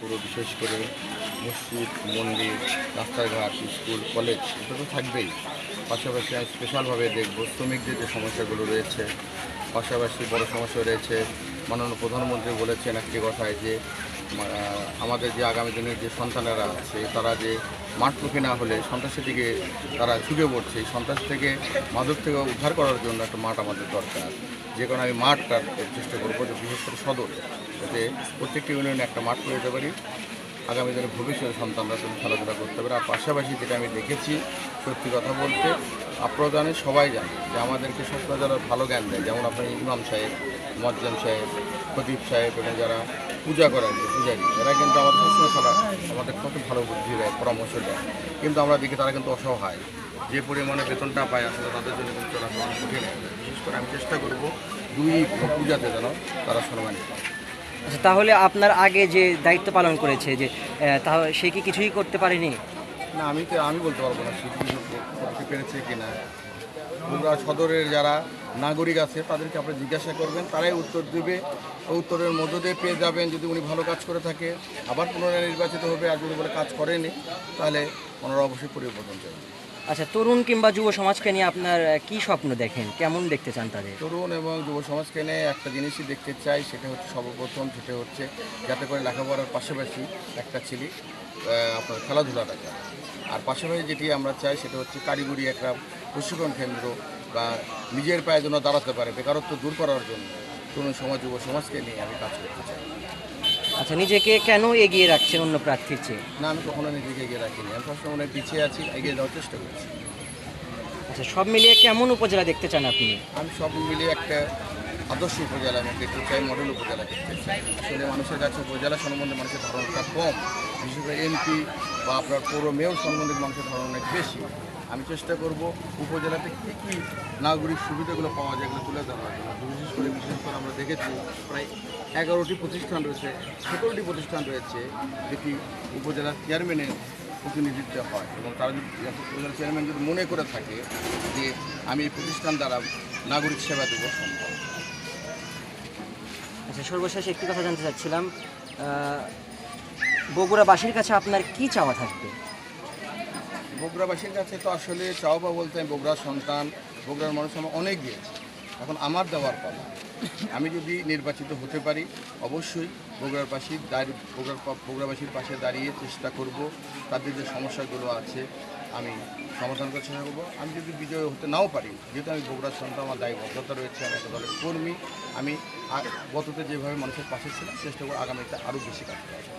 পুরো বিশেষ করে মসজিদ, মন্দির, রাস্তাঘাট, স্কুল, কলেজ, এটা তো থাকবেই। পাশাপাশি আমি স্পেশালভাবে দেখব শ্রমিকদের যে সমস্যাগুলো রয়েছে, পাশাপাশি বড় সমস্যা রয়েছে। মাননীয় প্রধানমন্ত্রী বলেছেন একটি কথায় যে আমাদের যে আগামী দিনের যে সন্তানেরা আছে, তারা যে মাঠমুখী না হলে সন্ত্রাসের দিকে তারা ঝুঁকে পড়ছে, এই সন্ত্রাস থেকে মাদক থেকে উদ্ধার করার জন্য একটা মাঠ আমাদের দরকার। যে কারণে আমি মাঠটা চেষ্টা করব যে বিশেষ করে সদর, যাতে প্রত্যেকটি ইউনিয়নে একটা মাঠ করে দিতে পারি। আগামী দিনে ভবিষ্যতে সন্তানরা তুমি খেলাধুলা করতে পারে। আর পাশাপাশি যেটা আমি দেখেছি, সত্যি কথা বলতে আপনারা জানেন সবাই জানে যে আমাদেরকে সবসময় যারা ভালো জ্ঞান দেয়, যেমন আপনার ইমাম সাহেব, মজ্জাম সাহেব প্রদীপ সাহেব, এবং যারা পূজা করেন যে পূজারী। এরা কিন্তু আমাদের সবসময় তারা আমাদের কত ভালো বুদ্ধি দেয় পরামর্শ দেয় কিন্তু আমরা দেখি তারা কিন্তু অসহায়। যে পরিমাণে বেতনটা পায় আসলে তাদের জন্য কিন্তু চলা অনেক কঠিন। বিশেষ করে আমি চেষ্টা করব দুই পূজাতে যেন তারা সম্মানিত আচ্ছা তাহলে আপনার আগে যে দায়িত্ব পালন করেছে যে তাহলে সে কি কিছুই করতে পারেনি? না আমি তো আমি বলতে পারব না সেটি করতে পেরেছে কিনা। বগুড়া সদরের যারা নাগরিক আছে তাদেরকে আপনি জিজ্ঞাসা করবেন তারাই উত্তর দেবে। উত্তরের মধ্য দিয়ে পেয়ে যাবেন যদি উনি ভালো কাজ করে থাকে। আবার পুনরায় নির্বাচিত হবে আর যদি বলে কাজ করেনি তাহলে ওনারা অবশ্যই পরিবর্তন চাইবে আচ্ছা তরুণ কিংবা যুব সমাজকে নিয়ে আপনার কি স্বপ্ন দেখেন? কেমন দেখতে চান তাদের? তরুণ এবং যুব সমাজকে নিয়ে একটা জিনিসই দেখতে চাই সেটা হচ্ছে সর্বপ্রথম সেটা হচ্ছে যাতে করে লেখাপড়ার পাশাপাশি একটা ছেলে আপনার খেলাধুলাটা আর পাশাপাশি যেটি আমরা চাই সেটা হচ্ছে কারিগরি একটা প্রশিক্ষণ কেন্দ্র বা নিজের পায়ে যেন দাঁড়াতে পারে বেকারত্ব দূর করার জন্য তরুণ সমাজ যুব সমাজকে নিয়ে আমি কাজ করতে চাই। আচ্ছা নিজেকে কেন এগিয়ে রাখছেন অন্য প্রার্থীর চেয়ে? না আমি কখনো নিজেকে এগিয়ে রাখিনি। আমি সবসময় অনেক পিছিয়ে আছি এগিয়ে যাওয়ার চেষ্টা করছি। আচ্ছা সব মিলিয়ে কেমন উপজেলা দেখতে চান আপনি? আমি সব মিলিয়ে একটা আদর্শ উপজেলা আমি দেখতে চাই মডেল উপজেলা দেখতে চাই। আসলে মানুষের কাছে উপজেলা সম্বন্ধে মানুষের ধারণাটা কম বিশেষ করে এমপি বা আপনার পৌর মেয়র সম্বন্ধে মানুষের ধারণা অনেক বেশি। আমি চেষ্টা করব উপজেলাতে কী কী নাগরিক সুবিধাগুলো পাওয়া যায় এগুলো তুলে ধরার জন্য। বিশেষ করে বিশেষ করে আমরা দেখেছি প্রায় এগারোটি প্রতিষ্ঠান রয়েছে, সতেরোটি প্রতিষ্ঠান রয়েছে যেটি উপজেলার চেয়ারম্যানের প্রতিনিধিত্ব হয় এবং তারা যদি উপজেলা চেয়ারম্যান যদি মনে করে থাকে যে আমি এই প্রতিষ্ঠান দ্বারা নাগরিক সেবা দেবো, সম্ভব। আচ্ছা সর্বশেষ একটি কথা জানতে চাচ্ছিলাম বগুড়াবাসীর কাছে আপনার কি চাওয়া থাকবে? বগুড়াবাসীর কাছে তো আসলে চাওবা বলতে আমি বগুড়ার সন্তান, বগুড়ার মানুষ আমার অনেক দিয়েছে এখন আমার দেওয়ার পালা। আমি যদি নির্বাচিত হতে পারি, অবশ্যই বগুড়ার পাশে দাঁড়িয়ে বগুড়ার বগুড়াবাসীর পাশে দাঁড়িয়ে চেষ্টা করব। তাদের যে সমস্যাগুলো আছে, আমি সমাধান করার চেষ্টা করব। আমি যদি বিজয় হতে নাও পারি, যেহেতু আমি বগুড়ার সন্তান, আমার দায়বদ্ধতা রয়েছে, আমি একটা দলের কর্মী, আমি গততে যেভাবে মানুষের পাশে ছিলাম, চেষ্টা করব আগামীতে আরও বেশি কাজ জন্য।